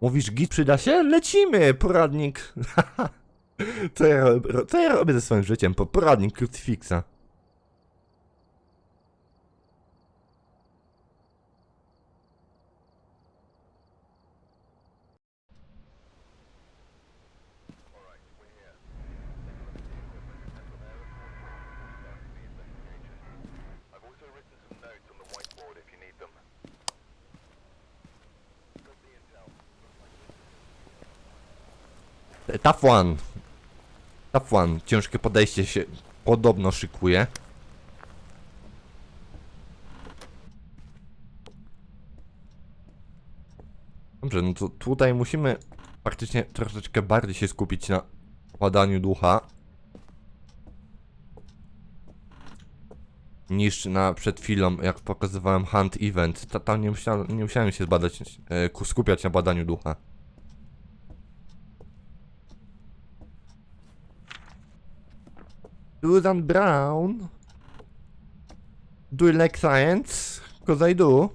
Mówisz, git przyda się? Lecimy, poradnik. co, ja, co ja robię ze swoim życiem? Po poradnik krucyfiksa. Tough one. Tough one. Ciężkie podejście się podobno szykuje. Dobrze, no to tutaj musimy faktycznie troszeczkę bardziej się skupić na badaniu ducha. Niż na przed chwilą, jak pokazywałem Hunt Event. Ta, tam nie musiałem, nie musiałem się zbadać, e, ku- skupiać na badaniu ducha. Susan Brown. Do you like science? Cause I do.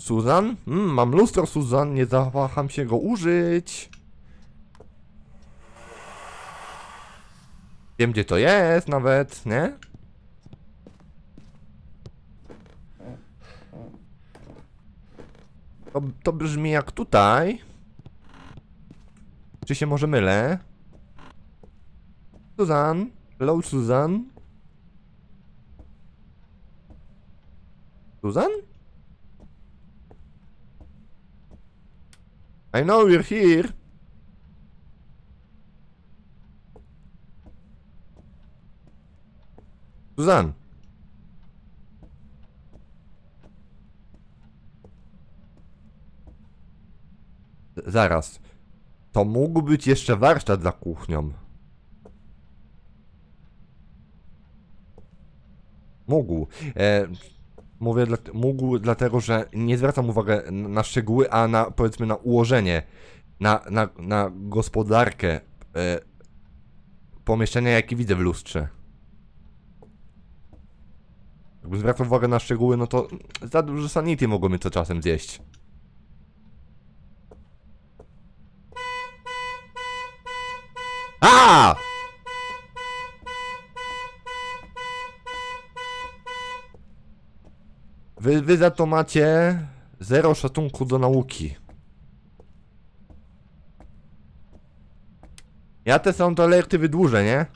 Susan? Mm, mam lustro, Susan, nie zawaham się go użyć. Wiem, gdzie to jest nawet, nie? To, to brzmi jak tutaj. Czy się może mylę? Susan? Hello, Susan? Susan? I know you're here. Suzan. Zaraz. To mógł być jeszcze warsztat za kuchnią. Mógł. E, mówię dla, mógł dlatego, że nie zwracam uwagi n- na szczegóły, a na powiedzmy na ułożenie, na, na, na gospodarkę e, pomieszczenia, jakie widzę w lustrze. Jakbym zwracał uwagę na szczegóły, no to za dużo sanity mogło mnie to czasem zjeść. A! Wy, wy za to macie zero szacunku do nauki. Ja te to alerty wydłużę, nie?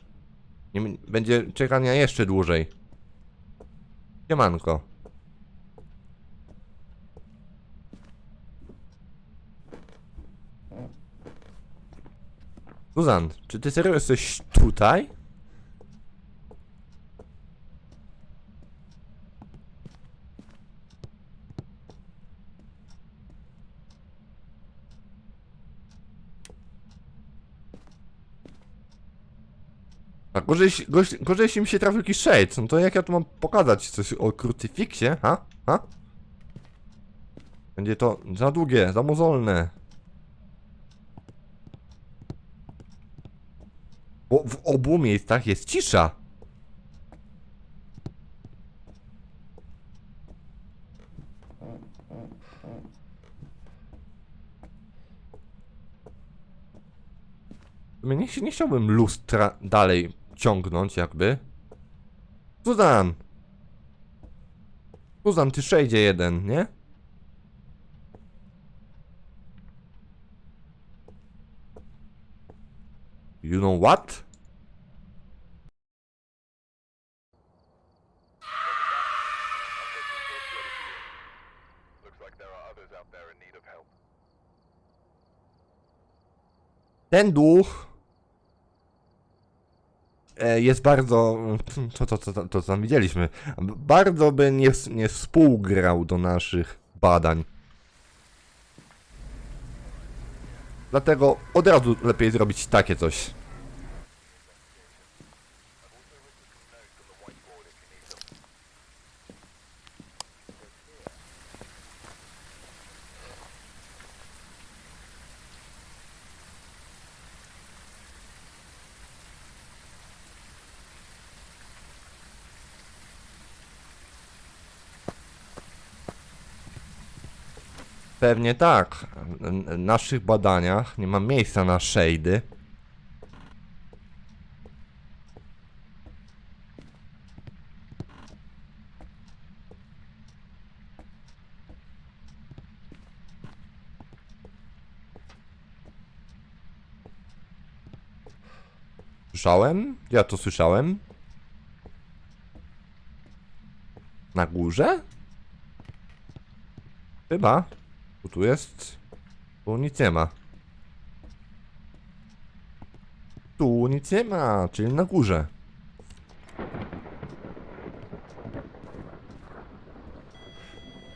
nie? Będzie czekania jeszcze dłużej. Siemanko. Suzan, czy ty serio jesteś tutaj? Gorzej, gorzej, gorzej jeśli mi się trafił jakiś shade, no to jak ja tu mam pokazać coś o krucyfiksie, ha? Ha? Będzie to za długie, za mozolne. Bo w obu miejscach jest cisza. Nie, nie chciałbym lustra dalej ciągnąć jakby. Suzan! Suzan, ty przejdzie jeden, nie? You know what? Looks like jest bardzo. To, to, to, to, to co tam widzieliśmy. Bardzo by nie, nie współgrał do naszych badań. Dlatego od razu lepiej zrobić takie coś. Pewnie tak. W naszych badaniach nie ma miejsca na shade'y. Słyszałem? Ja to słyszałem. Na górze? Chyba. Tu jest. Tu nic nie ma. Tu nic nie ma, czyli na górze.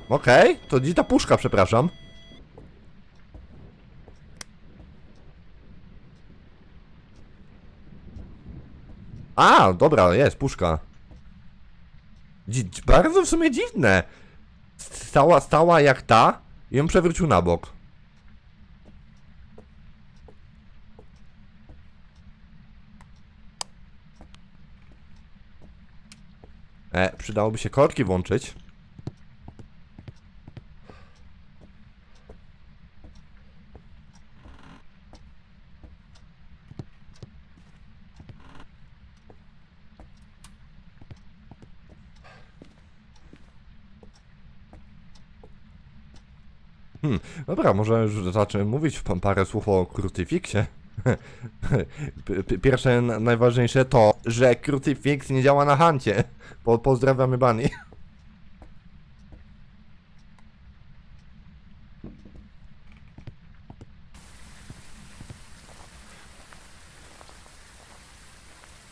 Okej, to gdzie ta puszka, przepraszam? A, dobra, jest, puszka. Dzi- bardzo w sumie dziwne. Stała, stała jak ta i ją przewrócił na bok. E, przydałoby się korki włączyć. Dobra, może już zacznę mówić parę słów o p- Pierwsze, najważniejsze to, że Crucifix nie działa na Hancie. Po, pozdrawiamy Bunny.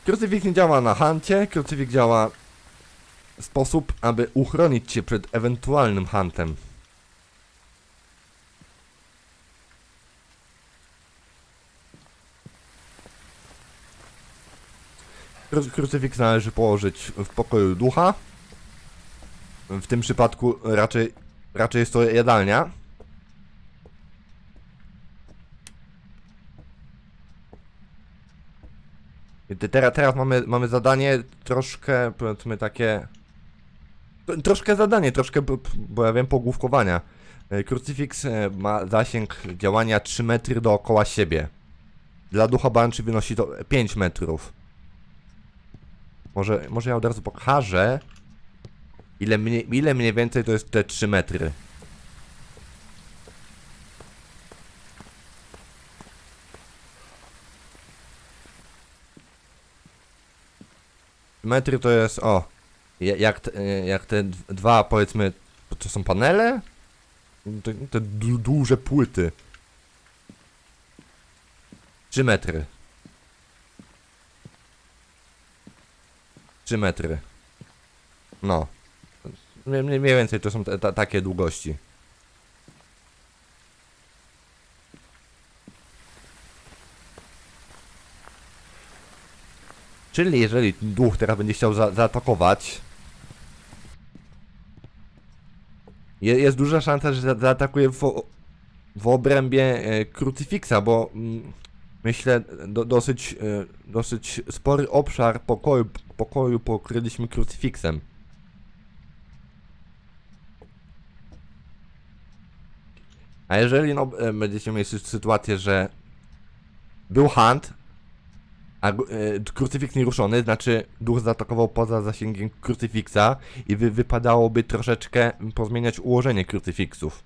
Crucifix nie działa na Hancie, Crucifix działa w sposób, aby uchronić cię przed ewentualnym Hantem. Kru- Krucyfiks należy położyć w pokoju ducha. W tym przypadku raczej, raczej jest to jadalnia. Teraz, teraz mamy, mamy zadanie troszkę, powiedzmy takie... Troszkę zadanie, troszkę, bo ja wiem, pogłówkowania. E, Krucyfiks e, ma zasięg działania 3 metry dookoła siebie. Dla ducha banczy wynosi to 5 metrów. Może, może ja od razu pokażę, ile mniej, ile mniej więcej to jest te 3 metry. Metry to jest, o, ja- jak, e, jak te d- dwa, powiedzmy, to są panele? Te, te du- duże płyty. 3 metry. 3 metry. No. Mniej, mniej więcej to są te, ta, takie długości. Czyli jeżeli duch teraz będzie chciał za, zaatakować, je, jest duża szansa, że za, zaatakuje w, w obrębie e, krucyfiksa, bo mm, myślę do, dosyć, e, dosyć spory obszar pokoju, pokoju pokryliśmy krucyfiksem. A jeżeli no, e, będziecie mieli sy- sytuację, że był hunt, a e, krucyfiks nieruszony, znaczy duch zaatakował poza zasięgiem krucyfiksa i wy, wypadałoby troszeczkę pozmieniać ułożenie krucyfiksów.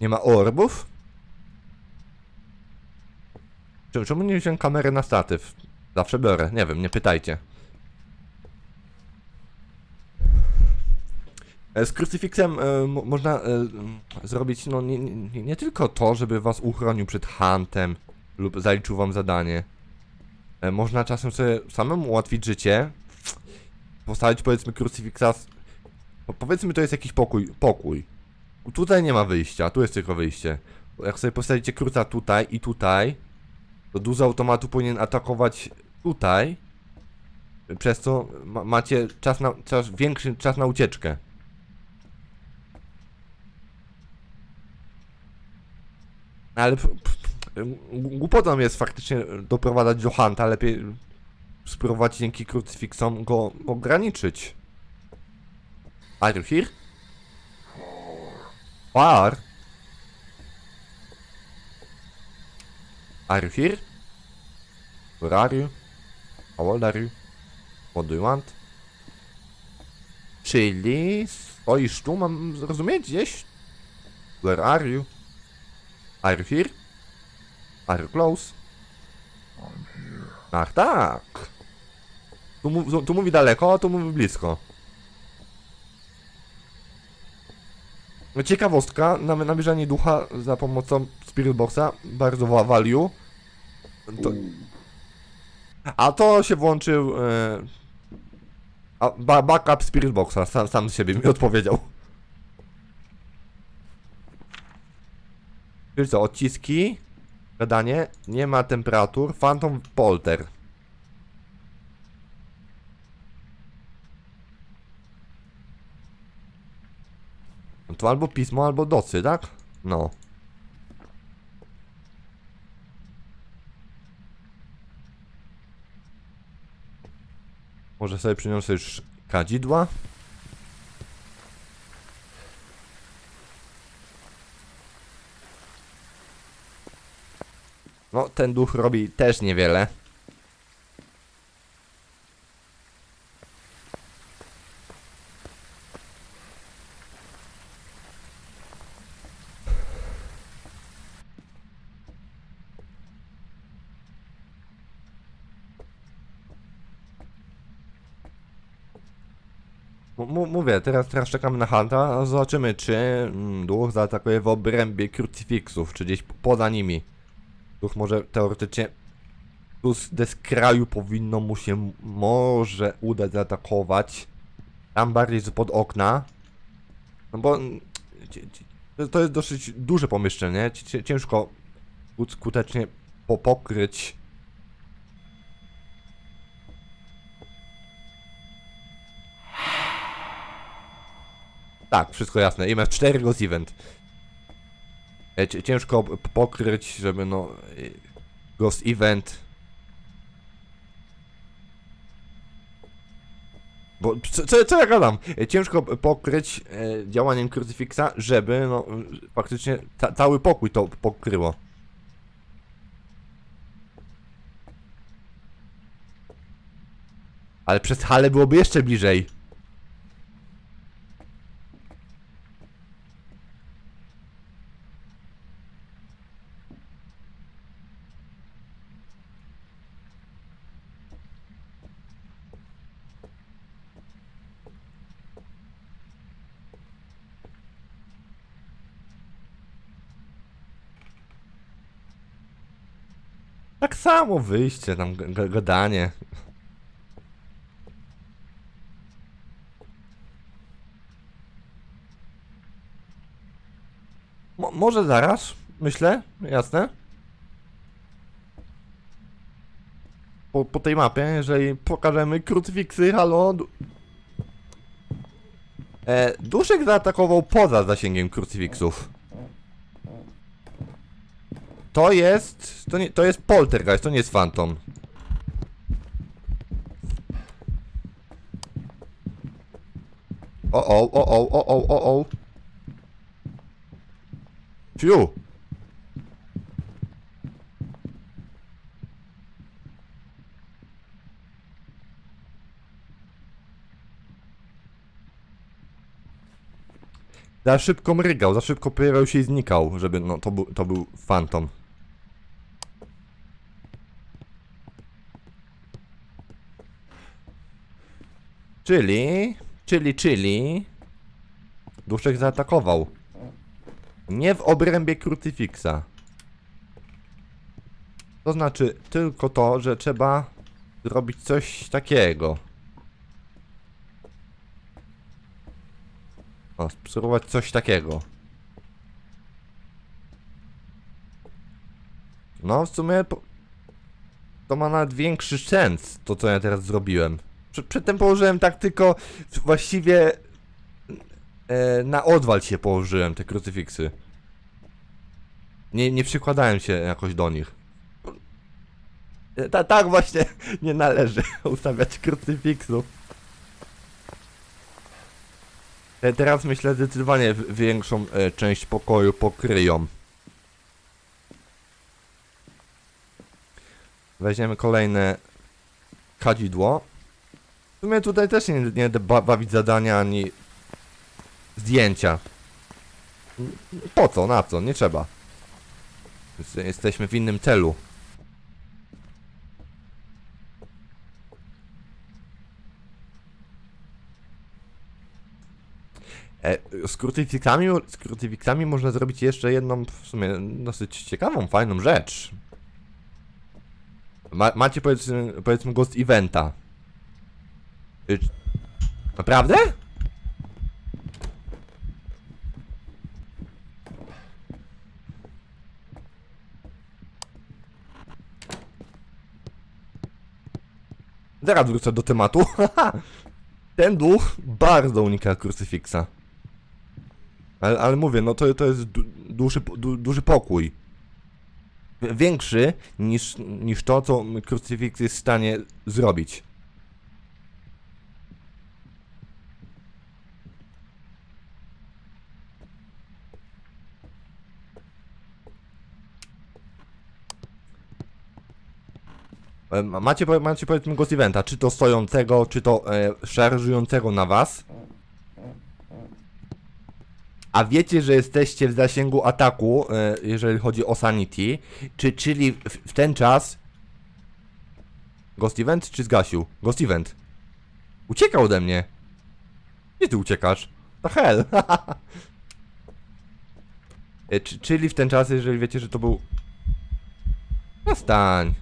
Nie ma orbów? Czemu, nie wziąłem kamery na statyw? Zawsze biorę, nie wiem, nie pytajcie. E, Z krucyfiksem mo- można m, zrobić no, nie, nie, nie tylko to, żeby was uchronił przed hantem lub zaliczył wam zadanie. E, można czasem sobie samemu ułatwić życie. Postawić powiedzmy krucyfiksa. Powiedzmy to jest jakiś pokój. pokój. Tutaj nie ma wyjścia, tu jest tylko wyjście. Jak sobie postawicie kruca tutaj i tutaj, to duży automatu powinien atakować tutaj. przez co ma, macie czas na, czas, większy czas na ucieczkę. Ale głupotą jest faktycznie doprowadzać do Hanta, lepiej spróbować dzięki krucyfiksom go ograniczyć. Are you here? Are? Are you here? Where are you? How old are you? What do you want? Czyli stoisz tu, mam zrozumieć gdzieś? Where are you? Are you here? Are you close? Ach tak. Tu, tu mówi daleko, a tu mówi blisko. Ciekawostka, na namierzanie ducha za pomocą Spirit Boxa, bardzo wa- value. To, a to się włączył. E, a, ba, backup Spirit Boxa, sam, sam z siebie mi odpowiedział. Czyli co, odciski, gadanie, nie ma temperatur, Phantom Polter. To albo pismo, albo docy, tak? No. Może sobie przyniosę już kadzidła. No, ten duch robi też niewiele. Teraz, teraz czekamy na Hunta, a zobaczymy czy mm, duch zaatakuje w obrębie krucyfiksów, czy gdzieś poza nimi. Duch może teoretycznie tu z kraju powinno mu się może udać zaatakować. Tam bardziej z pod okna. No bo mm, to- jest dosyć duże pomieszczenie, ciężko skutecznie po pokryć. Tak, wszystko jasne. IMF4 Ghost Event. E, Ciężko pokryć, żeby no... y, Ghost Event... Bo co, co, ja gadam? E, Ciężko pokryć e, działaniem Crucifixa, żeby no faktycznie ca cały pokój to pokryło. Ale przez halę byłoby jeszcze bliżej. Tak samo wyjście, tam gadanie. Mo może zaraz, myślę, jasne. Po, po tej mapie, jeżeli pokażemy krucyfiksy, halo... E, Duszek zaatakował poza zasięgiem krucyfiksów. To jest. To, nie, to jest poltergeist, to nie jest fantom. O o o o o o o o. Fiu. Za szybko mrygał, za szybko pojawiał się i znikał, żeby no to był, to był fantom. Czyli, czyli, czyli... Duszek zaatakował. Nie w obrębie krucyfiksa. To znaczy tylko to, że trzeba zrobić coś takiego. O, spróbować coś takiego. No, w sumie to ma nawet większy sens, to co ja teraz zrobiłem. Prze- Przedtem położyłem tak tylko właściwie e, na odwal się położyłem te krucyfiksy. Nie, nie przykładałem się jakoś do nich. E, Ta, tak właśnie nie należy ustawiać krucyfiksów. E, Teraz myślę zdecydowanie większą e, część pokoju pokryją. Weźmiemy kolejne kadzidło. W sumie tutaj też nie, nie będę ba bawić zadania ani zdjęcia. Po co? Na co? Nie trzeba. Jest- Jesteśmy w innym celu. E, z krucyfiksami, z można zrobić jeszcze jedną, w sumie dosyć ciekawą, fajną rzecz. Ma, macie powiedzmy, powiedzmy Ghost Eventa. Y, Naprawdę? Zaraz wrócę do tematu. Ten duch bardzo unika krucyfiksa. Ale, ale mówię, no to, to jest du, duży, du, duży pokój. Większy niż, niż to, co krucyfiks jest w stanie zrobić. E, ma- Macie, macie powiedzmy Ghost Eventa, czy to stojącego, czy to e, szarżującego na was. A wiecie, że jesteście w zasięgu ataku, e, jeżeli chodzi o Sanity, czy, czyli w, w ten czas... Ghost Event czy zgasił? Ghost Event. Uciekał ode mnie. Gdzie ty uciekasz? To hell. E, czy, czyli w ten czas, jeżeli wiecie, że to był... Nastań.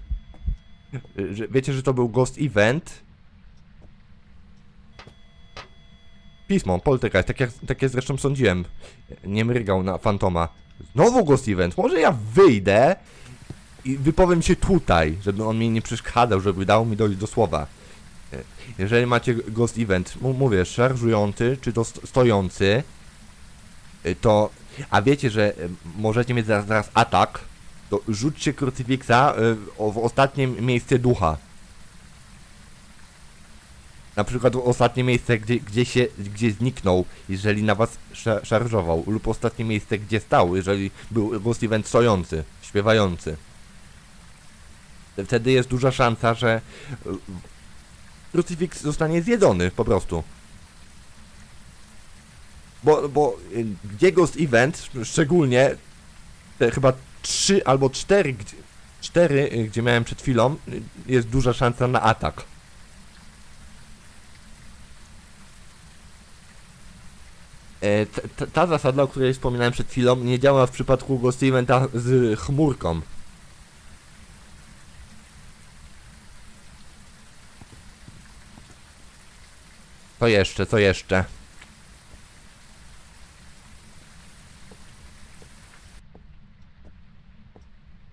E, wiecie, że to był Ghost Event. Pismo, Poltergeist, tak jak, tak jak zresztą sądziłem. Nie mrygał na Fantoma. Znowu Ghost Event, może ja wyjdę i wypowiem się tutaj, żeby on mi nie przeszkadzał, żeby dał mi dojść do słowa. Jeżeli macie Ghost Event, mówię, szarżujący, czy to st- stojący, to... A wiecie, że możecie mieć zaraz, zaraz atak, to rzućcie krucyfiksa e, w ostatnie miejsce ducha. Na przykład ostatnie miejsce, gdzie, gdzie się, gdzie zniknął, jeżeli na was sza- szarżował, lub ostatnie miejsce, gdzie stał, jeżeli był Ghost Event stojący, śpiewający. Wtedy jest duża szansa, że krucyfiks zostanie zjedzony po prostu. Bo, bo y, gdzie Ghost Event, szczególnie te chyba trzy albo cztery, gdzie, cztery, y, gdzie miałem przed chwilą, jest duża szansa na atak. E, t- t- ta zasada, o której wspominałem przed chwilą, nie działa w przypadku Ghost Eventa z chmurką. Co jeszcze, co jeszcze?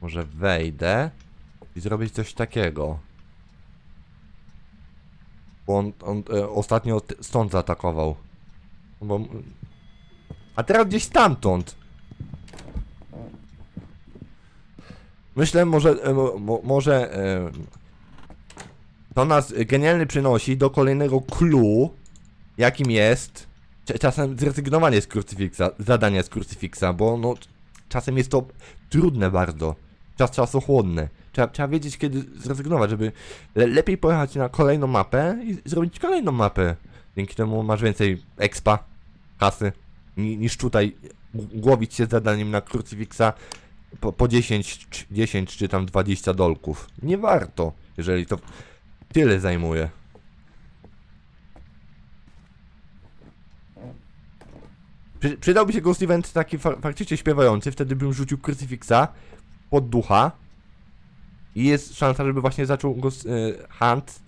Może wejdę i zrobić coś takiego. Bo on, on e, ostatnio stąd zaatakował. Bo... A teraz gdzieś stamtąd. Myślę, może, e, mo, mo, może e, to nas genialnie przynosi do kolejnego clue, jakim jest czasem zrezygnowanie z krucyfiksa, zadania z krucyfiksa, bo no czasem jest to trudne bardzo, czas czasochłonne. Trzeba, trzeba wiedzieć kiedy zrezygnować, żeby le, lepiej pojechać na kolejną mapę i zrobić kolejną mapę. Dzięki temu masz więcej expa, kasy, ni, niż tutaj głowić się zadaniem na krucyfiksa po, po 10, czy- 10 czy tam 20 dolków. Nie warto, jeżeli to tyle zajmuje. Przy, przydałby się Ghost Event taki fa faktycznie śpiewający, wtedy bym rzucił krucyfiksa pod ducha i jest szansa, żeby właśnie zaczął Ghost, y, Hunt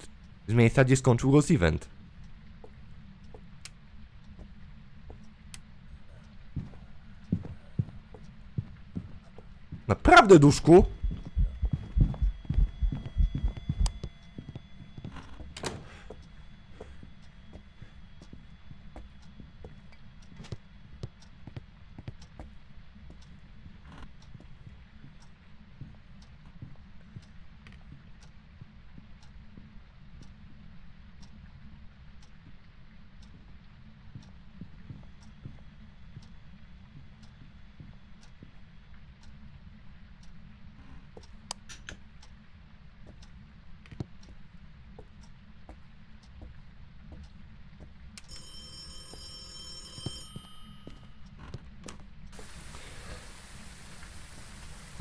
z miejsca, gdzie skończył Ghost Event. Naprawdę, duszku?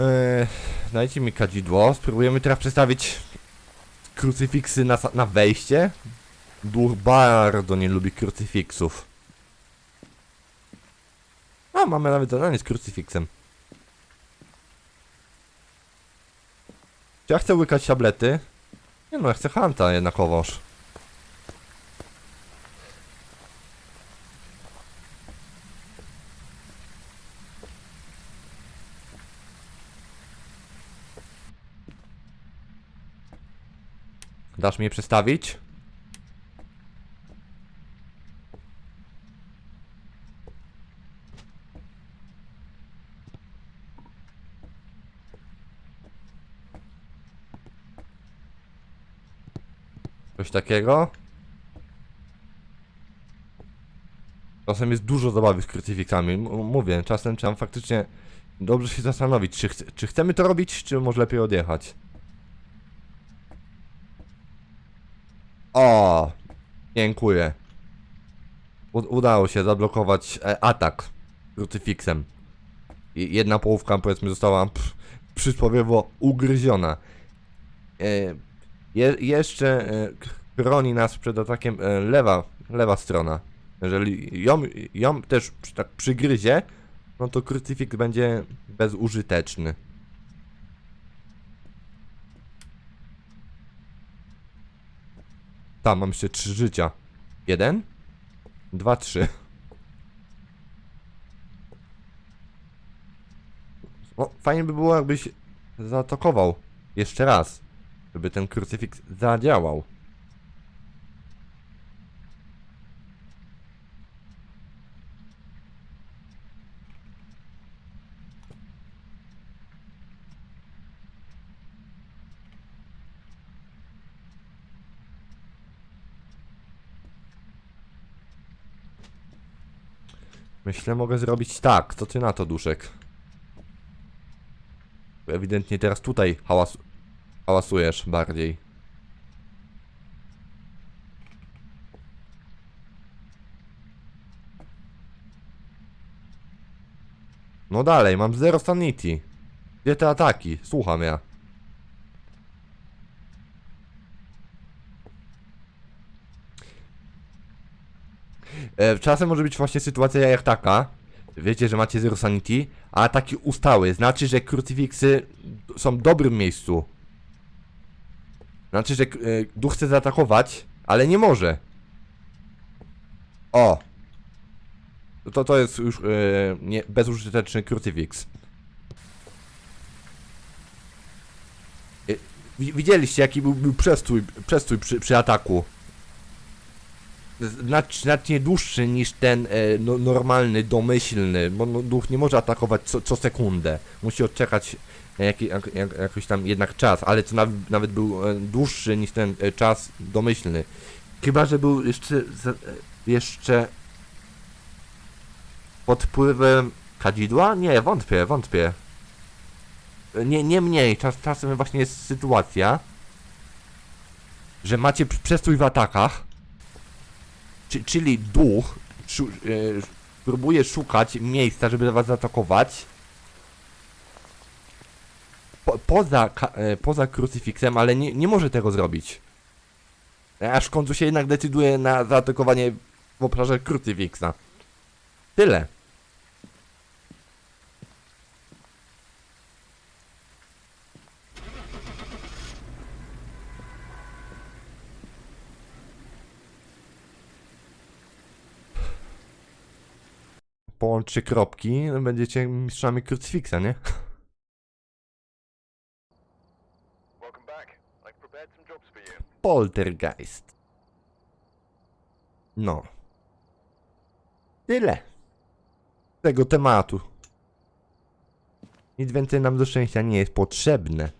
Eee, mi kadzidło. Spróbujemy teraz przestawić krucyfiksy na, na wejście. Duch bardzo nie lubi krucyfiksów. A, mamy nawet zadanie z krucyfiksem. Czy ja chcę łykać tablety? Nie no, ja chcę Hanta jednakowoż. Dasz mi je przestawić? Coś takiego? Czasem jest dużo zabawy z krucyfiksami. M- mówię, czasem trzeba faktycznie dobrze się zastanowić, czy, chce, czy chcemy to robić, czy może lepiej odjechać. O, dziękuję. U, udało się zablokować e, atak krucyfiksem. Jedna połówka powiedzmy została pff, przysłowiowo ugryziona. E, je, jeszcze e, chroni nas przed atakiem e, lewa, lewa strona. Jeżeli ją, ją też tak przygryzie, no to krucyfiks będzie bezużyteczny. Tam mam jeszcze trzy życia. Jeden, dwa, trzy. O, fajnie by było, jakbyś zaatakował jeszcze raz, żeby ten krucyfiks zadziałał. Myślę, mogę zrobić tak. Co ty na to, duszek? Ewidentnie teraz tutaj hałas... hałasujesz bardziej. No dalej, mam zero sanity. Gdzie te ataki? Słucham ja. E, czasem może być właśnie sytuacja jak taka. Wiecie, że macie zero sanity, a ataki ustały. Znaczy, że krucyfiksy są w dobrym miejscu. Znaczy, że e, duch chce zaatakować, ale nie może. O! To, to jest już e, nie, bezużyteczny krucyfiks. E, wi- Widzieliście, jaki był, był przestój, przestój przy, przy ataku. Znac- Znacznie dłuższy niż ten e, no, normalny, domyślny, bo no, duch nie może atakować co, co sekundę. Musi odczekać jaki, jak, jak, jakiś tam jednak czas, ale to nawet, był e, dłuższy niż ten e, czas domyślny. Chyba, że był jeszcze, e, jeszcze pod wpływem kadzidła? Nie, wątpię, wątpię. E, Nie, nie mniej, czas, czasem właśnie jest sytuacja, że macie przestój w atakach, czy, czyli duch szu, e, próbuje szukać miejsca, żeby was zaatakować. Po, poza, e, poza krucyfiksem, ale nie, nie może tego zrobić. Aż w końcu się jednak decyduje na zaatakowanie w obszarze krucyfiksa. Tyle. Połączcie kropki, będziecie mistrzami krucyfiksa, nie? Poltergeist. No. Tyle. Tego tematu. Nic więcej nam do szczęścia nie jest potrzebne.